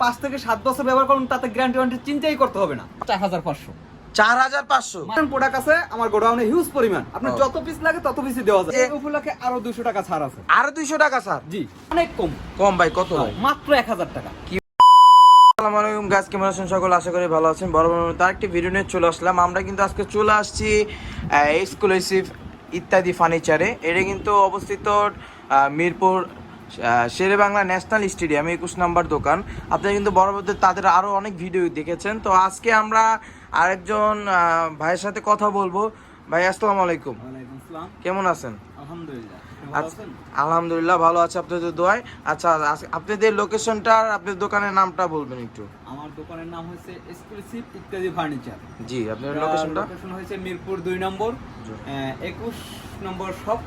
পাঁচ থেকে সাত বছর ব্যবহার করুন তাতে গ্যারান্টি ওয়ারেন্টি চিন্তাই করতে হবে না। চার হাজার পাঁচশো। চার হাজার পাঁচশো? প্রোডাক্ট আছে আমার গোডাউনে হিউজ পরিমাণ। আপনার যত পিস লাগে তত পিসই দেওয়া যায়। এই উপলক্ষে আরও দুশো টাকা ছাড় আছে। আরও দুইশো টাকা স্যার জি অনেক কম। কম ভাই কত ভাই? মাত্র এক হাজার টাকা। আসসালামু আলাইকুম গাছ কেমন আছেন সকল? আশা করি ভালো আছেন। বড় বড় তার একটি ভিডিও নিয়ে চলে আসলাম। আমরা কিন্তু আজকে চলে আসছি এক্সক্লুসিভ ইত্যাদি ফার্নিচারে এটা কিন্তু অবস্থিত মিরপুর শেরে বাংলা ন্যাশনাল স্টেডিয়াম একুশ নাম্বার দোকান। আপনারা কিন্তু বড়দের তাদের আরও অনেক ভিডিও দেখেছেন। তো আজকে আমরা আরেকজন ভাইয়ের সাথে কথা বলব। ভাই আসসালামু আলাইকুম। কেমন আছেন? আলহামদুলিল্লাহ। ভালো আচ্ছা, আলহামদুলিল্লাহ ভালো আছে আপনাদের দোয়ায়। আচ্ছা আপনাদের লোকেশনটা আপনাদের দোকানের নামটা বলবেন একটু। আমার দোকানের নাম হচ্ছে এক্সক্লুসিভ ইত্যাদি ফার্নিচার জি আপনাদের লোকেশনটা লোকেশন হয়েছে মিরপুর দুই নম্বর। একুশ নম্বর shop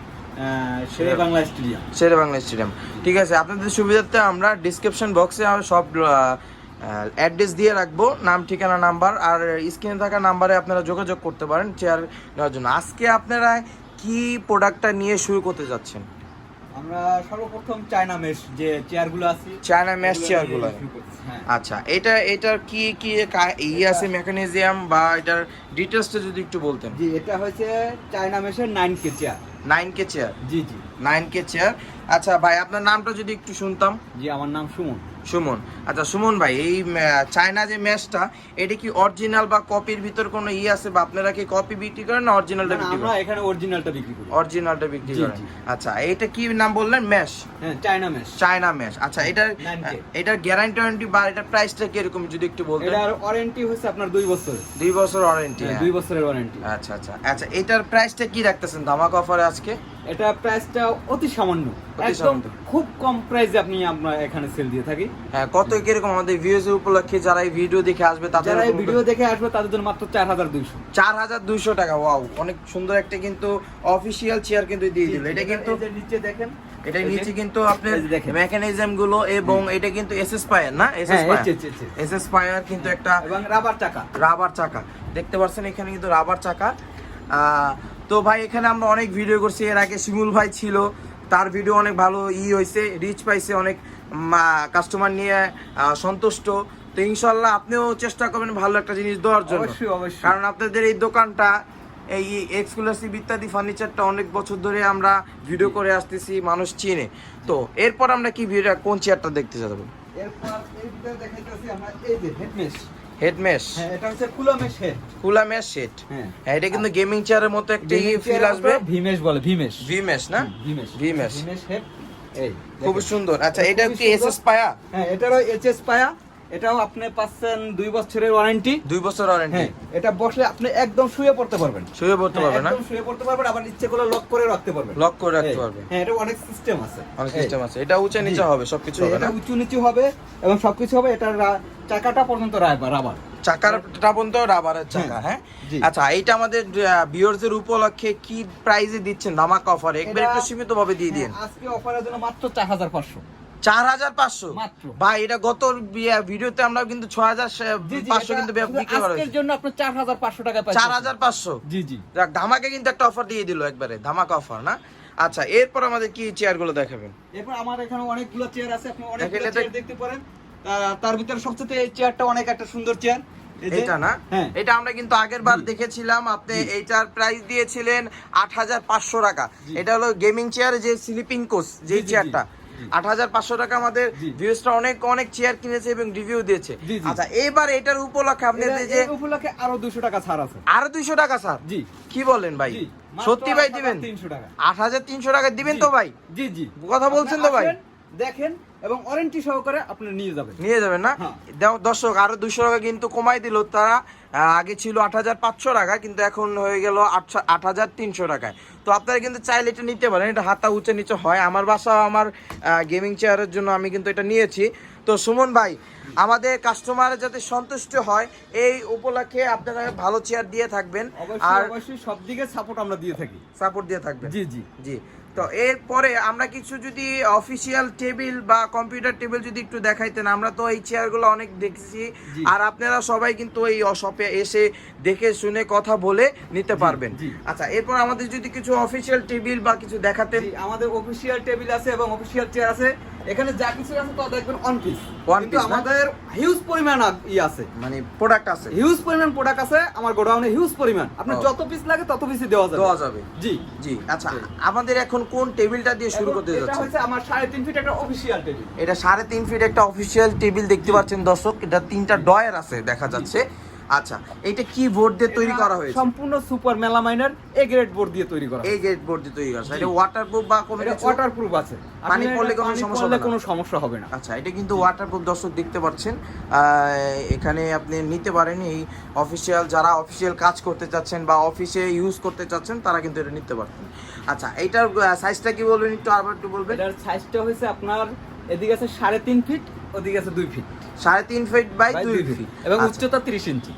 Shere Bangla stadium. Shere Bangla stadium. ঠিক আছে আপনাদের সুবিধার্থে আমরা ডিসক্রিপশন বক্সে সব অ্যাড্রেস দিয়ে রাখব নাম ঠিকানা নাম্বার আর স্ক্রিনে থাকা নাম্বারে আপনারা যোগাযোগ করতে পারেন চেয়ার নেওয়ার জন্য। আজকে আপনারা কি প্রোডাক্টটা নিয়ে শুরু করতে যাচ্ছেন? আমরা সর্বপ্রথম চায়না মেশ যে চেয়ারগুলো আছে চায়না মেশ চেয়ারগুলো হ্যাঁ। আচ্ছা এটা এটার কি কি কা- ই আছে মেকানিজম বা এটার ডিটেলসটা যদি একটু বলতেন। জি এটা হয়েছে চায়না মেশের nine K chair nine K chair জি জি। নাইন কে চেয়ার আচ্ছা ভাই আপনার নামটা যদি একটু শুনতাম। জি আমার নাম সুমন। সুমন। আচ্ছা সুমন ভাই এই চায়না যে ম্যাচটা এটা কি অরিজিনাল বা কপির ভিতর কোনো ই আছে বা আপনারা কি কপি বিক্রি করেন না অরিজিনালটা বিক্রি আমরা করেন? এখানে অরিজিনালটা বিক্রি করি। অরিজিনালটা বিক্রি করেন। আচ্ছা এটা কি নাম বললেন? ম্যাশ হ্যাঁ চায়না মেশ চায়না ম্যাশ আচ্ছা এটার 9K এটার গ্যারান্টি ওয়ারেন্টি বা এটার প্রাইসটা কি এরকম যদি একটু বলতেন? এটার ওয়ারেন্টি হচ্ছে আপনার দুই বছর দুই বছর ওয়ারেন্টি হ্যাঁ, দুই বছরের ওয়ারেন্টি আচ্ছা আচ্ছা। আচ্ছা এটার প্রাইসটা কি রাখতেছেন ধামাক অফারে আজকে? এটা প্রাইসটা অতি সামান্য। একদম খুব কম প্রাইসে আপনি আমরা এখানে সেল দিয়ে থাকি। হ্যাঁ কত কীরকম আমাদের ভিউজ উপলক্ষে যারা এই ভিডিও দেখে আসবে তাদের যারা এই ভিডিও দেখে আসবে তাদের জন্য মাত্র চার হাজার দুইশো। চার হাজার দুইশো টাকা ওয়াও অনেক সুন্দর একটা কিন্তু অফিসিয়াল চেয়ার কিন্তু দিয়ে দিল। এটা কিন্তু নিচে দেখেন এটা নিচে কিন্তু দেখেন। মেকানিজমগুলো এবং এটা কিন্তু এসএস পায়ার না? এসএস পায়ার। এসএস পায়ার কিন্তু একটা এবং রাবার চাকা। রাবার চাকা। দেখতে পাচ্ছেন এখানে কিন্তু রাবার চাকা। আহ, তো ভাই এখানে আমরা অনেক ভিডিও করছি। এর আগে শিমুল ভাই ছিল। তার ভিডিও অনেক ভালো ই হয়েছে রিচ পাইছে অনেক কাস্টমার নিয়ে সন্তুষ্ট। তো ইনশাল্লাহ আপনিও চেষ্টা করবেন ভালো একটা জিনিস দেওয়ার জন্য। কারণ আপনাদের এই দোকানটা এই এক্সক্লুসিভ ইত্যাদি ফার্নিচারটা অনেক বছর ধরে আমরা ভিডিও করে আসতেছি মানুষ চিনে। তো এরপর আমরা কি ভিডিও কোন চেয়ারটা দেখতে যাব? এরপর দেখাইতেছি আমরা এই যে হেডমেশ হ্যাঁ এটা হচ্ছে কুলা মেশ হেড কুলা মেশ সেট হ্যাঁ। এটা কিন্তু গেমিং চেয়ারের মতো একটা ফিল আসবে। ভিমেশ বলে ভিমেশ ভি মেশ না ভিমেশ ভিমেশ। ভিমেশ হেড এই খুব সুন্দর। আচ্ছা এটা কি। এসএস পায়া? হ্যাঁ এটারও এইচএস পায়া। এটাও আপনি পাচ্ছেন দুই বছরের ওয়ারেন্টি। দুই বছর ওয়ারেন্টি। হ্যাঁ এটা বসলে আপনি একদম শুয়ে পড়তে পারবেন। শুয়ে পড়তে পারবেন না? একদম শুয়ে পড়তে পারবেন আবার ইচ্ছে করে লক করে রাখতে পারবেন। লক করে রাখতে এই, পারবে হ্যাঁ এটা অনেক সিস্টেম আছে। অনেক সিস্টেম আছে। এটা উঁচা নিচে হবে সবকিছু হবে এটা না? উঁচু নিচু হবে এবং সবকিছু হবে এটার রা- চাকাটা পর্যন্ত রাবার রাবার। চাকারটা পর্যন্ত রাবারের চাকা হ্যাঁ? আচ্ছা এইটা আমাদের ভিউয়ার্সের উপলক্ষে কি প্রাইজে দিচ্ছেন? ধামাকা অফারে একবার একটু সীমিত ভাবে দিয়ে দিন। হ্যাঁ, আজকে অফারের জন্য মাত্র চার হাজার পাঁচশো। চার হাজার পাঁচশো। ভাই এটা গত ভিডিওতে আমরা কিন্তু ছয় হাজার পাঁচশো কিন্তু বিক্রি করা হয়েছে। জন্য আপনার চার হাজার পাঁচশো টাকা চার হাজার পাঁচশো। জি জি। ধামাকে কিন্তু একটা অফার দিয়ে দিল একবারে ধামাকা অফার না? আচ্ছা এরপর আমাদের কি চেয়ারগুলো দেখাবেন? এরপর আমার এখানে অনেকগুলো চেয়ার আছে আপনি অনেকগুলো চেয়ার দেখতে পারেন। তার ভিতরে সবচেয়ে এই চেয়ারটা অনেক একটা সুন্দর চেয়ার এটা না? হ্যাঁ। এটা আমরা কিন্তু আগের বার দেখেছিলাম আপনি এইটার প্রাইস দিয়েছিলেন আট হাজার পাঁচশো টাকা। এটা হলো গেমিং চেয়ার যে স্লিপিং কোচ যে চেয়ারটা। আট হাজার পাঁচশো টাকা আমাদের। ভিউজটা অনেক অনেক চেয়ার কিনেছে এবং রিভিউ দিয়েছে। আচ্ছা এবার এটার উপলক্ষে আপনি যে উপলক্ষে আরও দুশো টাকা ছাড় আছে। আরও দুইশো টাকা স্যার জি। কি বলেন ভাই? সত্যি ভাই 8,300 দিবেন টাকা। আট হাজার তিনশো টাকা দিবেন তো ভাই? জি জি। কথা বলছেন তো ভাই? দেখেন এবং ওয়ারেন্টি সহকারে আপনি নিয়ে যাবেন। নিয়ে যাবেন না? হ্যাঁ। দর্শক আরও দুশো টাকা কিন্তু কমাই দিল তারা। আগে ছিল আট হাজার পাঁচশো টাকা কিন্তু এখন হয়ে গেল আট হাজার তিনশো টাকায়। তো আপনারা কিন্তু চাইলে এটা নিতে পারেন এটা হাতা উঁচে নিচে হয়। আমার বাসা আমার গেমিং চেয়ারের জন্য আমি কিন্তু এটা নিয়েছি। তো সুমন ভাই আমাদের কাস্টমার যাতে সন্তুষ্ট হয় এই উপলক্ষে আপনারা ভালো চেয়ার দিয়ে থাকবেন। আর অবশ্যই সব দিকে সাপোর্ট আমরা দিয়ে থাকি। সাপোর্ট দিয়ে থাকবেন। জি জি। জি। তো এরপরে আমরা কিছু যদি অফিসিয়াল টেবিল বা কম্পিউটার টেবিল যদি একটু দেখাইতেন আমরা তো এই চেয়ারগুলো অনেক দেখছি। আর আপনারা সবাই কিন্তু এই শপে এসে দেখে শুনে কথা বলে নিতে পারবেন। আচ্ছা এরপর আমাদের যদি কিছু অফিসিয়াল টেবিল বা কিছু দেখাতেন। আমাদের অফিসিয়াল টেবিল আছে এবং অফিসিয়াল চেয়ার আছে। এখানে যা কিছু আছে তা দেখবেন অন পিস কিন্তু আমাদের হিউজ পরিমাণ ই আছে। মানে প্রোডাক্ট আছে। হিউজ পরিমাণ প্রোডাক্ট আছে আমার গোডাউনে হিউজ পরিমাণ। আপনার যত পিস লাগে তত পিসই দেওয়া যাবে। দেওয়া যাবে। জি। জি আচ্ছা আমাদের এখন কোন টেবিলটা দিয়ে শুরু করতে এটা হচ্ছে আমার সাড়ে তিন ফিট একটা অফিসিয়াল টেবিল এটা সাড়ে তিন ফিট একটা অফিসিয়াল টেবিল দেখতে পাচ্ছেন দর্শক। এটা তিনটা ডয়ার আছে দেখা যাচ্ছে। আচ্ছা এটা কি বোর্ড দিয়ে তৈরি করা হয়েছে? সম্পূর্ণ সুপার মেলামাইনার এ গ্রেড বোর্ড দিয়ে তৈরি করা এই গেট বোর্ড দিয়ে তৈরি করা এটা ওয়াটারপ্রুফ বা কোনো কিছু? ওয়াটারপ্রুফ আছে। পানি পড়লে কোনো সমস্যা হবে না? কোনো সমস্যা হবে না। আচ্ছা এটা কিন্তু ওয়াটারপ্রুফ দর্শক দেখতে পাচ্ছেন। এখানে আপনি নিতে পারেন এই অফিসিয়াল যারা অফিসিয়াল কাজ করতে চাচ্ছেন বা অফিসে ইউজ করতে চাচ্ছেন তারা কিন্তু এটা নিতে পারবেন। আচ্ছা এটার সাইজটা কি বলবেন একটু আবার একটু বলবেন? এটার সাইজটা হয়েছে আপনার এদিকে আছে সাড়ে তিন ফিট ওদিকে আছে দুই ফিট সাড়ে তিন ফিট বাই দুই ফিট এবং উচ্চতা তিরিশ ইঞ্চি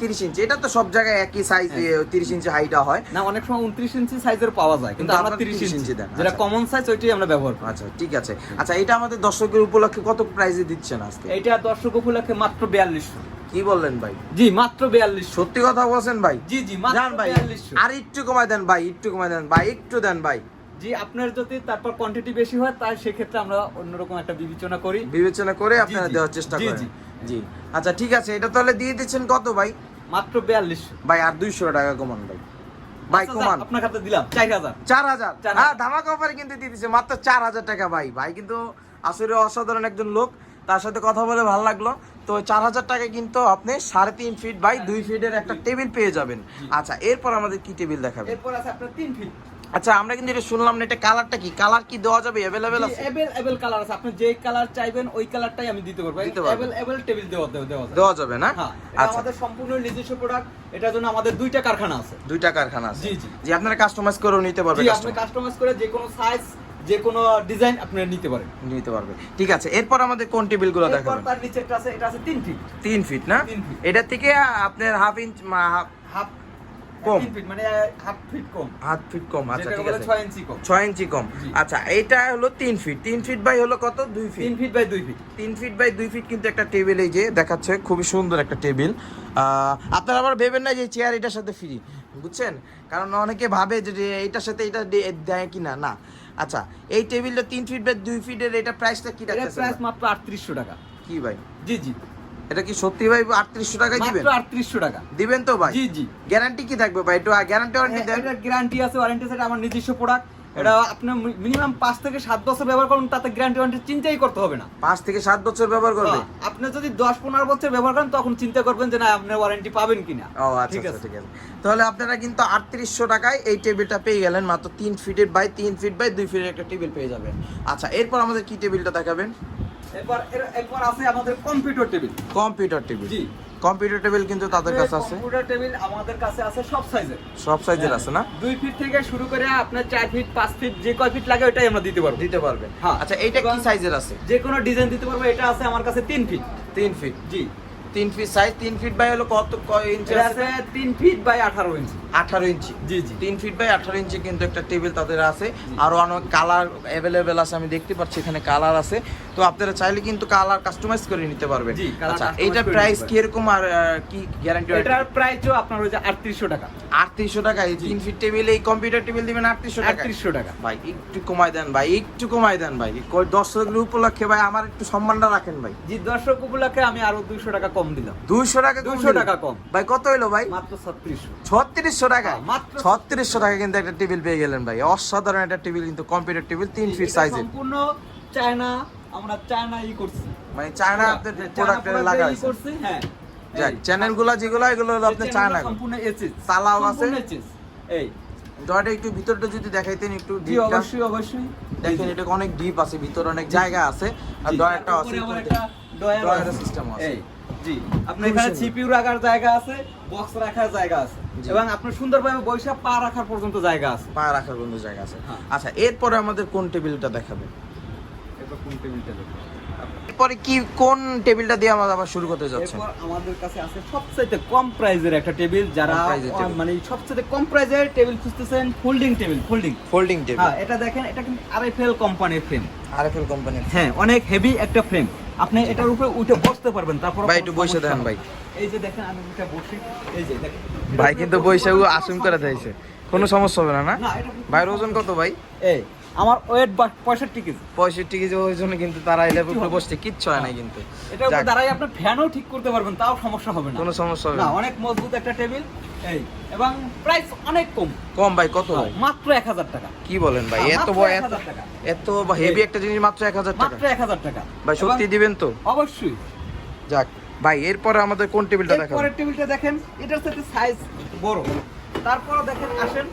তিরিশ ইঞ্চি এটা তো সব জায়গায় একই সাইজ হ্যাঁ। তিরিশ ইঞ্চি হাইটা হয়। না অনেক সময় উনত্রিশ ইঞ্চি সাইজের পাওয়া যায় কিন্তু আমরা তিরিশ ইঞ্চি দেন, যেটা আচ্ছা। কমন সাইজ ওইটাই আমরা ব্যবহার করি। আচ্ছা ঠিক আছে। আচ্ছা এটা আমাদের দর্শকের উপলক্ষে কত প্রাইজে দিচ্ছেন আজকে? এটা দর্শক উপলক্ষে মাত্র বিয়াল্লিশশো। কি বললেন ভাই? জি মাত্র বিয়াল্লিশ সত্যি কথা বলছেন ভাই? জি জি মাত্র ভাই আর একটু কমায় দেন ভাই একটু কমায় দেন ভাই একটু দেন ভাই। জি আপনার যদি তারপর কোয়ান্টিটি বেশি হয় তাই সেক্ষেত্রে আমরা অন্যরকম একটা বিবেচনা করি। বিবেচনা করে আপনারা দেওয়ার চেষ্টা করেন। জি। জি। আচ্ছা ঠিক আছে এটা তাহলে দিয়ে দিচ্ছেন কত ভাই? মাত্র বিয়াল্লিশশো ভাই আর দুইশো টাকা কমান ভাই। ভাই কমান। আপনার হাতে দিলাম চার হাজার। চার হাজার? হ্যাঁ ধামাকা অফারে কিন্তু দিয়ে দিচ্ছে মাত্র চার হাজার টাকা ভাই। ভাই কিন্তু আসলে অসাধারণ একজন লোক তার সাথে কথা বলে ভালো লাগল। তো চার হাজার টাকা কিন্তু আপনি সাড়ে তিন ফিট বাই দুই ফিটের একটা টেবিল পেয়ে যাবেন। আচ্ছা এরপর আমাদের কি টেবিল দেখাবেন? এরপর আছে আপনার তিন ফিট আচ্ছা আমরা কিন্তু এটা শুনলাম না এটা কালারটা কি? কালার কি দেওয়া যাবে? অ্যাভেলেবেল আছে? এভেল কালার আছে। আপনি যে কালার চাইবেন ওই কালারটাই আমি দিতে পারব। পারবেন। এভেল টেবিল দেওয়া দেওয়া দেওয়া যাবে। না? হ্যাঁ আচ্ছা। আমাদের সম্পূর্ণ নিজস্ব প্রোডাক্ট এটার জন্য আমাদের দুইটা কারখানা আছে। দুইটা কারখানা আছে? জি, জি। জি আপনারা কাস্টমাইজ করেও নিতে পারবেন জি আপনি কাস্টমাইজ করে যে কোনো সাইজ যে কোনো ডিজাইন আপনি নিতে পারেন। নিতে পারবে। ঠিক আছে এরপর আমাদের কোন টেবিলগুলো এরপর দেখাবেন? তার নিচে একটা আছে এটা আছে তিন ফিট তিন ফিট না? এটা থেকে আপনার হাফ ইঞ্চ হাফ কম। মানে হাফ ফিট কম। হাফ ফিট কম আচ্ছা ঠিক আছে। ছয় ইঞ্চি কম। ছয় ইঞ্চি কম। আচ্ছা এটা হলো তিন ফিট তিন ফিট বাই হলো কত? দুই ফিট ফিট বাই দুই ফিট তিন ফিট বাই দুই ফিট কিন্তু একটা টেবিল এই যে দেখাচ্ছে খুবই সুন্দর একটা টেবিল আপনারা আবার ভেবেন না যে চেয়ার এটার সাথে ফ্রি বুঝছেন? কারণ অনেকে ভাবে যে এটার সাথে এটা দেয় কিনা না। আচ্ছা এই টেবিলটা তিন ফিট বাই দুই ফিটের এটা প্রাইসটা কি রাখতেছেন প্রাইস মাত্র আটত্রিশশো টাকা। কি ভাই? জি জি। এটা কি সত্যি ভাই? আটত্রিশশো টাকায় দিবেন? আটত্রিশশো টাকা। দিবেন তো ভাই? জি জি। গ্যারান্টি কি থাকবে ভাই? একটু গ্যারান্টি ওয়ারেন্টি দেন। এটা গ্যারান্টি আছে ওয়ারেন্টি আছে আমার নিজস্ব প্রোডাক্ট এটা আপনার মিনিমাম পাঁচ থেকে সাত বছর ব্যবহার করুন তাতে গ্যারান্টি ওয়ারেন্টি চিন্তাই করতে হবে না। পাঁচ থেকে সাত বছর ব্যবহার করবে? হ্যাঁ, আপনি যদি দশ পনেরো বছর ব্যবহার করেন তখন চিন্তা করবেন যে না আপনার ওয়ারেন্টি পাবেন কিনা। ও আচ্ছা ঠিক আচ্ছা আছে? ঠিক আছে। তাহলে আপনারা কিন্তু আটত্রিশশো টাকায় এই টেবিলটা পেয়ে গেলেন মাত্র তিন ফিটের বাই তিন ফিট বাই দুই ফিটের একটা টেবিল পেয়ে যাবেন। আচ্ছা এরপর আমাদের কি টেবিলটা দেখাবেন? এর- এরপর আছে আমাদের কম্পিউটার টেবিল কম্পিউটার টেবিল জি। কম্পিউটার টেবিল কিন্তু তাদের কাছে আছে। কম্পিউটার টেবিল আমাদের কাছে আছে সব সাইজের সব সাইজের আছে না? ফিট থেকে শুরু করে আপনার ফিট ফিট যে কয় ফিট লাগে ওটাই আমরা দিতে পারব। দিতে পারবেন হ্যাঁ। আচ্ছা এইটা কি সাইজের আছে? যে কোনো ডিজাইন দিতে পারব এটা আছে আমার কাছে ফিট ফিট জি। ফিট সাইজ ফিট বাই হলো কত কয় ইঞ্চি আছে? ফিট বাই আঠারো ইঞ্চি আঠারো ইঞ্চি জি জি। ফিট বাই আঠারো ইঞ্চি কিন্তু একটা টেবিল তাদের আছে। আরও অনেক কালার আছে আমি দেখতে পাচ্ছি এখানে কালার আছে। তো আপনারা চাইলে কিন্তু কালার কাস্টমাইজ করে নিতে পারবেন। আচ্ছা এইটার প্রাইস কি এরকম আর কি গ্যারান্টি এটার প্রাইসও আপনার হচ্ছে আটত্রিশশো টাকা। আটত্রিশশো টাকা এই তিন ফিট টেবিল এই কম্পিউটার টেবিল দিবেন আটত্রিশশো টাকা আটত্রিশশো টাকা। ভাই একটু কমাই দেন ভাই একটু কমাই দেন ভাই। কই দর্শকের উপলক্ষে ভাই আমার একটু সম্মানটা রাখেন ভাই। জি দর্শক উপলক্ষে আমি আরও দুইশো টাকা কম দিলাম। দুইশো টাকা কম 200 টাকা কম। ভাই কত হলো ভাই? মাত্র ছত্রিশশো। ছত্রিশশো টাকা? হ্যাঁ, মাত্র ছত্রিশশো টাকা কিন্তু একটা টেবিল পেয়ে গেলেন ভাই। অসাধারণ একটা টেবিল কিন্তু কম্পিউটার টেবিল তিন ফিট এটা সাইজের সম্পূর্ণ চায়না আমরা চায়না ই করছি। মানে চায়না চায়না প্রোডাক্ট লাগা হয়েছে। করছি হ্যাঁ। যাক এই। চ্যানেলগুলা যেগুলো এগুলো হলো আপনার এই চায়না সম্পূর্ণ তালাও আছে? এই। একটু ভিতরটা যদি দেখাইতেন একটু জি অবশ্যই অবশ্যই। দেখেন এটা অনেক ডিপ আছে ভিতরে অনেক জায়গা আছে। আর আছে ডয়ার ডয়ারের আছে। এই, জি। আপনার এখানে সিপিইউ রাখার জায়গা আছে বক্স রাখার জায়গা আছে। এবং আপনার সুন্দরভাবে বৈশাখ পা রাখার পর্যন্ত জায়গা আছে। পা রাখার বন্ধু জায়গা আছে। হ্যাঁ। আচ্ছা এরপরে আমাদের কোন টেবিলটা দেখাবে? এরপর কোন টেবিলটা দেখব? এরপরে কি কোন টেবিলটা দিয়ে আমরা আবার শুরু করতে যাচ্ছেন? এরপর আমাদের কাছে আছে সবচেয়ে কম প্রাইজের একটা টেবিল যারা মানে সবচেয়ে কম প্রাইজের টেবিল খুঁজতেছেন folding table folding folding table. হ্যাঁ এটা দেখেন এটা কিন্তু আরএফএল কোম্পানির ফ্রেম আরএফএল কোম্পানির হ্যাঁ অনেক হেভি একটা ফ্রেম আপনি এটার উপরে উঠে বসতে পারবেন তারপর ভাই, একটু বসে দেন ভাই। এই যে দেখেন আমি উঠে বসি। এই যে দেখেন। ভাই কিন্তু বৈশাখ আসুম করে দিয়েছে কোনো সমস্যা হবে না না? ভাইয়ের ওজন কত ভাই? এই আমার ওয়েট পঁয়ষট্টি কেজি। পঁয়ষট্টি কেজি ওই জন্য কিন্তু তারা উপরে বসছে কিচ্ছু হয় না কিন্তু। এটা দাঁড়াই আপনি ফ্যানও ঠিক করতে পারবেন তাও সমস্যা হবে না। কোনো সমস্যা হবে না অনেক মজবুত একটা টেবিল এই এবং প্রাইস অনেক কম। কম ভাই কত? ভাই মাত্র এক হাজার টাকা। কি বলেন ভাই হ্যাঁ, এত বড় এত এত হেভি একটা জিনিস মাত্র এক হাজার টাকা? মাত্র এক হাজার টাকা। ভাই সত্যি দিবেন তো? অবশ্যই। যাক ভাই এরপরে আমাদের কোন টেবিলটা দেখাবেন পরের টেবিলটা দেখেন এটার সাথে সাইজ বড়। তারপর দেখেন আসেন।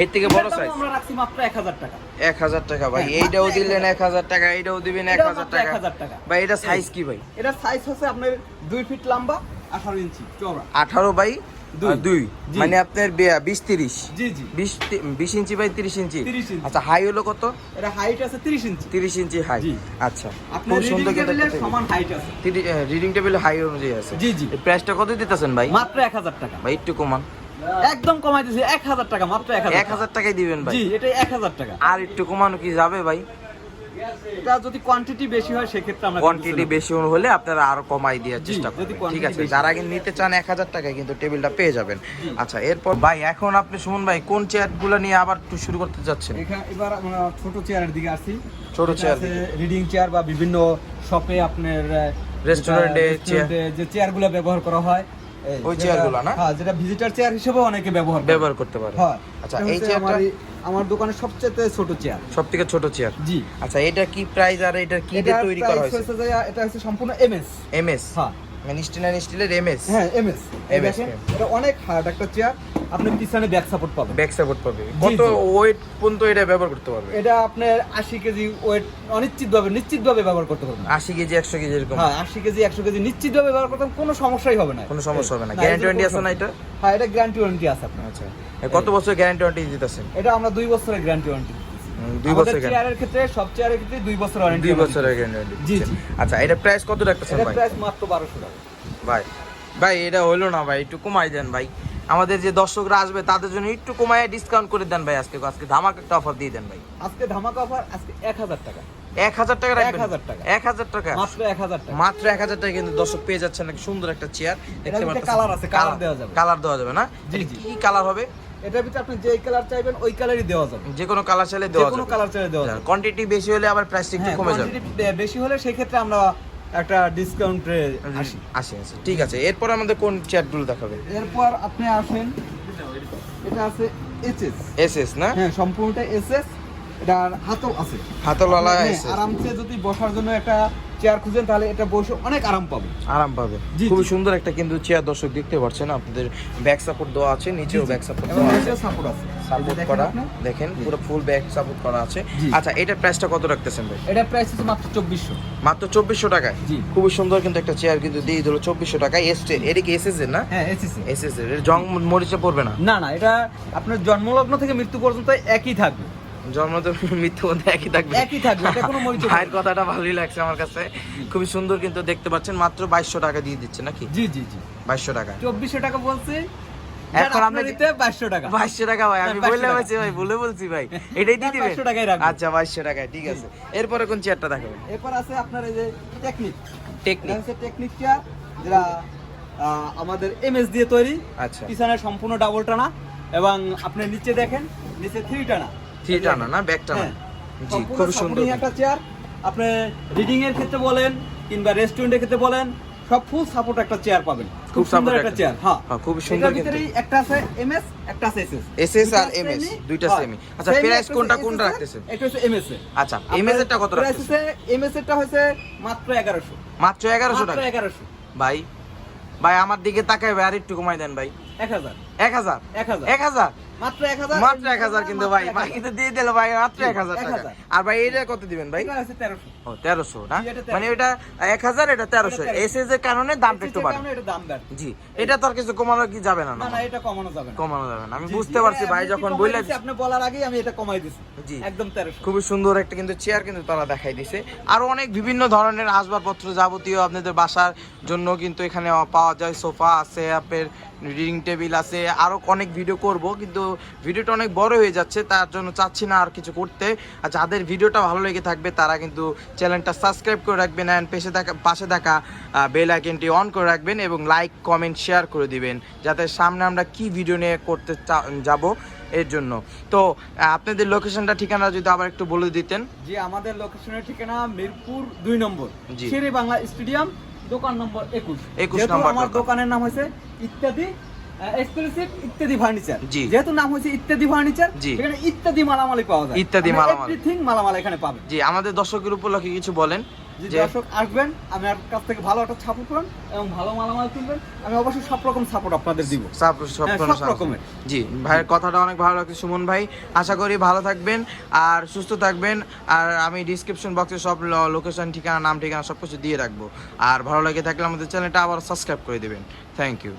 এর থেকে বড় সাইজ আমরা রাখছি মাত্র এক হাজার টাকা। এক হাজার টাকা ভাই হ্যাঁ, এইটাও দিলেন 1000 টাকা এইটাও দিবেন এক এটাও হাজার মাত্র টাকা। 1000 টাকা। ভাই এটা সাইজ কি ভাই? এটার সাইজ হচ্ছে আপনার দুই ফিট লম্বা আঠারো ইঞ্চি চওড়া। আঠারো বাই দুই। মানে আপনার বিশ তিরিশ। বিশ ইঞ্চি বাই তিরিশ ইঞ্চি? 30 ইঞ্চি। আচ্ছা হাই হলো কত? এটা হাইট আছে তিরিশ ইঞ্চি। তিরিশ ইঞ্চি হাই আচ্ছা। আপনার খুব সুন্দর রিডিং টেবিল হাই অনুযায়ী আছে। জি, জি। প্রাইসটা কত দিতেছেন ভাই? মাত্র এক হাজার টাকা। ভাই একটু কমান। একদম কমাই দিয়েছি এক হাজার টাকা মাত্র এক হাজার এক হাজার টাকাই দিবেন ভাই। জি এটা এক হাজার টাকা। আর একটু কমানো কি যাবে ভাই? এটা যদি কোয়ান্টিটি বেশি হয় সেক্ষেত্রে আমরা কোয়ান্টিটি বেশি হলে আপনারা আরও কমাই দেওয়ার চেষ্টা করবেন। ঠিক আছে যারা কিন্তু নিতে চান এক হাজার টাকায় কিন্তু টেবিলটা পেয়ে যাবেন। আচ্ছা এরপর ভাই এখন আপনি সুমন ভাই কোন চেয়ারগুলো নিয়ে আবার একটু শুরু করতে যাচ্ছেন এখানে এবার আমরা ছোট চেয়ারের দিকে আসি। ছোট চেয়ার রিডিং চেয়ার বা বিভিন্ন শপে আপনার রেস্টুরেন্টে যে চেয়ারগুলো ব্যবহার করা হয় ওই চেয়ারগুলো না? হ্যাঁ যেটা ভিজিটর চেয়ার হিসেবে অনেকে ব্যবহার ব্যবহার করতে পারে। হয় আচ্ছা এই চেয়ারটা আমার- দোকানে সবচেয়ে ছোট চেয়ার সব থেকে ছোট চেয়ার জি। আচ্ছা এটা কি প্রাইস আর এটা কি দিয়ে তৈরি করা হয়েছে? এটা হচ্ছে সম্পূর্ণ এমএস এমএস হ্যাঁ। মানে স্টিল অ্যান্ড স্টিলের এমএস হ্যাঁ এমএস frame। এটা অনেক হার্ড একটা চেয়ার আপনি পিছনে ব্যাক সাপোর্ট পাবেন। ব্যাক সাপোর্ট পাবে। কত ওয়েট পর্যন্ত এটা ব্যবহার করতে পারবে? এটা আপনার আশি কেজি ওয়েট অনিশ্চিতভাবে নিশ্চিতভাবে ব্যবহার করতে পারবেন। আশি কেজি একশো কেজি এরকম? হ্যাঁ আশি কেজি একশো কেজি নিশ্চিতভাবে ব্যবহার করতে কোনো সমস্যাই হবে না। কোনো সমস্যা হবে না। গ্যারান্টি ওয়ারেন্টি আছে না এটা? হ্যাঁ এটা গ্যারান্টি ওয়ারেন্টি আছে আপনার। আচ্ছা। কত বছর গ্যারান্টি ওয়ারেন্টি দিতেছেন? এটা আমরা দুই বছরের গ্যারান্টি ওয়ারেন্টি দুই বছর guarantee। চেয়ারের ক্ষেত্রে সব চেয়ারের ক্ষেত্রে দুই বছর ওয়ারেন্টি দুই বছরের গ্যারান্টি জি, জি। আচ্ছা এটা প্রাইস কত রাখতেছেন এটা প্রাইস মাত্র টাকা। ভাই ভাই এটা হলো না ভাই একটু কমাই দেন ভাই। আমাদের যে দর্শকরা আসবে তাদের জন্য একটু কমায় ডিসকাউন্ট করে দেন ভাই আজকে। আজকে ধামাক একটা অফার দিয়ে দেন ভাই। আজকে ধামাকা অফার আজকে এক হাজার টাকা। এক হাজার টাকা রাখবেন? 1000 টাকা। এক হাজার টাকা। মাত্র এক হাজার টাকা। মাত্র এক হাজার টাকা কিন্তু দর্শক পেয়ে যাচ্ছেন একটা সুন্দর একটা চেয়ার দেখতে পাচ্ছেন colour আছে, colour দেওয়া যাবে। কালার দেওয়া যাবে না? জি, জি। কি কালার হবে? এটার ভিতরে আপনি যে কালার চাইবেন ওই কালারই দেওয়া যাবে। যে কোনো কালার চাইলে যে দেওয়া কোনো যাবে। কালার চাইলে দেওয়া যাবে। কোয়ান্টিটি বেশি হলে আবার প্রাইসটা একটু হ্যাঁ কমে যাবে। বেশি হলে সেই ক্ষেত্রে আমরা একটা ডিসকাউন্ট আসি। আসি আসি। ঠিক আছে এরপর আমাদের কোন চেয়ারগুলো দেখাবে? এরপর আপনি আসেন এটা আছে এসএস এস এস না? হ্যাঁ সম্পূর্ণটা এসএস এটার হাতল আছে। হাতলওয়ালা হ্যাঁ, আরামসে যদি বসার জন্য একটা চেয়ার খুঁজেন তাহলে এটা বসে অনেক আরাম পাবে। আরাম পাবে। খুবই সুন্দর একটা কিন্তু চেয়ার দর্শক দেখতে পাচ্ছেন আপনাদের ব্যাক সাপোর্ট দেওয়া আছে নিচেও ব্যাক সাপোর্ট দেওয়া আছে। সাপোর্ট আছে। সাপোর্ট করা দেখেন পুরো ফুল ব্যাক সাপোর্ট করা আছে। আচ্ছা এটার প্রাইসটা কত রাখতেছেন ভাই? এটা প্রাইস হচ্ছে মাত্র চব্বিশশো। মাত্র চব্বিশশো টাকায়? জি। খুবই সুন্দর কিন্তু একটা চেয়ার কিন্তু দিয়ে দিল চব্বিশশো টাকায়। এস এটা কি এর না? হ্যাঁ এসএস এস এস এর। এর জং মরিচে পড়বে না? না না এটা আপনার জন্মলগ্ন থেকে মৃত্যু পর্যন্ত একই থাকবে। মৃত্যু মধ্যে একই থাকবে। একই থাকবে এটা কোনো মরিচে ভাইয়ের কথাটা ভালোই লাগছে আমার কাছে। খুবই সুন্দর কিন্তু দেখতে পাচ্ছেন মাত্র বাইশশো টাকা দিয়ে দিচ্ছে নাকি? জি জি জি। বাইশশো টাকা। চব্বিশশো টাকা বলছি এখন আপনি- টাকা। টাকা ভাই আমি 2200 বলে বলছি ভাই ভুলে বলছি ভাই। এটাই দিয়ে দিবেন? 2200 টাকাই রাখবেন। আচ্ছা টাকায় ঠিক আছে। এরপরে কোন চেয়ারটা দেখাবেন? এরপর আছে আপনার এই যে টেকনিক টেকনিক চেয়ার যেটা আমাদের এমএস দিয়ে তৈরি। আচ্ছা। পিছনে সম্পূর্ণ ডাবল টানা এবং আপনি নিচে দেখেন নিচে থ্রি টানা। থ্রি টানা না? ব্যাক টানা? হ্যাঁ। জি খুব সুন্দর একটা চেয়ার আপনি রিডিং এর ক্ষেত্রে বলেন কিংবা রেস্টুরেন্টের ক্ষেত্রে বলেন সব ফুল সাপোর্ট একটা চেয়ার পাবেন। খুব সুন্দর একটা চেয়ার হ্যাঁ। হ্যাঁ, খুবই সুন্দর এটার কিন্তু। ভিতরেই একটা আছে এমএস একটা আছে এসএস এসএস আর এমএস দুইটা সেমি আচ্ছা প্রাইস কোনটা কোনটা রাখতেছেন? এটা হচ্ছে এমএস আচ্ছা এমএস এরটা কত প্রাইস রাখতেছেন? হচ্ছে এমএস এরটা হচ্ছে মাত্র 1100 মাত্র এগারোশো মাত্র টাকা? 1100 ভাই ভাই আমার দিকে তাকাই ভাই আর একটু কমাই দেন ভাই। 1000 এক হাজার। 1000 এক হাজার। মাত্র 1000 মাত্র এক হাজার কিন্তু ভাই ভাই কিন্তু দিয়ে দিল ভাই মাত্র জি, এক হাজার টাকা। 1000 আর ভাই এটা কত দিবেন ভাই? এটা হচ্ছে 1300 ও তেরোশো না? জি, এটা 1300 মানে এটা এক হাজার এটা তেরোশো। এটা 1300 এর কারণে দামটা একটু বাড়ে। কারণে এটা দাম বাড়ে। জি এটা তো আর কিছু কমানো কি যাবে না না? না না এটা কমানো যাবে কমানো যাবে না। আমি বুঝতে পারছি ভাই যখন বললেন আপনি বলার আগেই আমি এটা কমাই দিছি। জি। একদম 1300 খুবই সুন্দর একটা কিন্তু চেয়ার কিন্তু তারা দেখাই দিছে। আরও অনেক বিভিন্ন ধরনের আসবাবপত্র যাবতীয় আপনাদের বাসার জন্য কিন্তু এখানে পাওয়া যায়। সোফা আছে আপনার রিডিং টেবিল আছে আরও অনেক ভিডিও করব কিন্তু ভিডিওটা অনেক বড় হয়ে যাচ্ছে তার জন্য চাচ্ছি না আর কিছু করতে। আর যাদের ভিডিওটা ভালো লেগে থাকবে তারা কিন্তু চ্যানেলটা সাবস্ক্রাইব করে রাখবেন অ্যান্ড পেশে থাকা পাশে থাকা বেল আইকনটি অন করে রাখবেন এবং লাইক কমেন্ট শেয়ার করে দিবেন যাতে সামনে আমরা কি ভিডিও নিয়ে করতে যাব এর জন্য। তো আপনাদের লোকেশনটা ঠিকানা যদি আবার একটু বলে দিতেন। যে আমাদের লোকেশনের ঠিকানা মিরপুর দুই নম্বর। জি। শেরে বাংলা স্টেডিয়াম দোকান নম্বর একুশ। একুশ নম্বর আমার দোকানের নাম হয়েছে ইত্যাদি এক্সক্লুসিভ ইত্যাদি ফার্নিচার জি। যেহেতু নাম হয়েছে ইত্যাদি ফার্নিচার এখানে ইত্যাদি মালামালই পাওয়া যায়। ইত্যাদি মালামাল। এভরিথিং মালামাল এখানে পাবেন। জি আমাদের দর্শকের উপলক্ষে কিছু বলেন। যে দর্শক আসবেন আমার কাছ থেকে ভালো একটা সাপোর্ট করুন এবং ভালো মালামাল কিনবেন আমি অবশ্যই সব রকম সাপোর্ট আপনাদের দিব। সব হ্যাঁ। রকমের। জি ভাইয়ের কথাটা অনেক ভালো লাগছে সুমন ভাই। আশা করি ভালো থাকবেন আর সুস্থ থাকবেন। আর আমি ডিসক্রিপশন বক্সে সব লোকেশন ঠিকানা নাম ঠিকানা সব কিছু দিয়ে রাখব। আর ভালো লাগে থাকলে আমাদের চ্যানেলটা আবার সাবস্ক্রাইব করে দেবেন। Thank you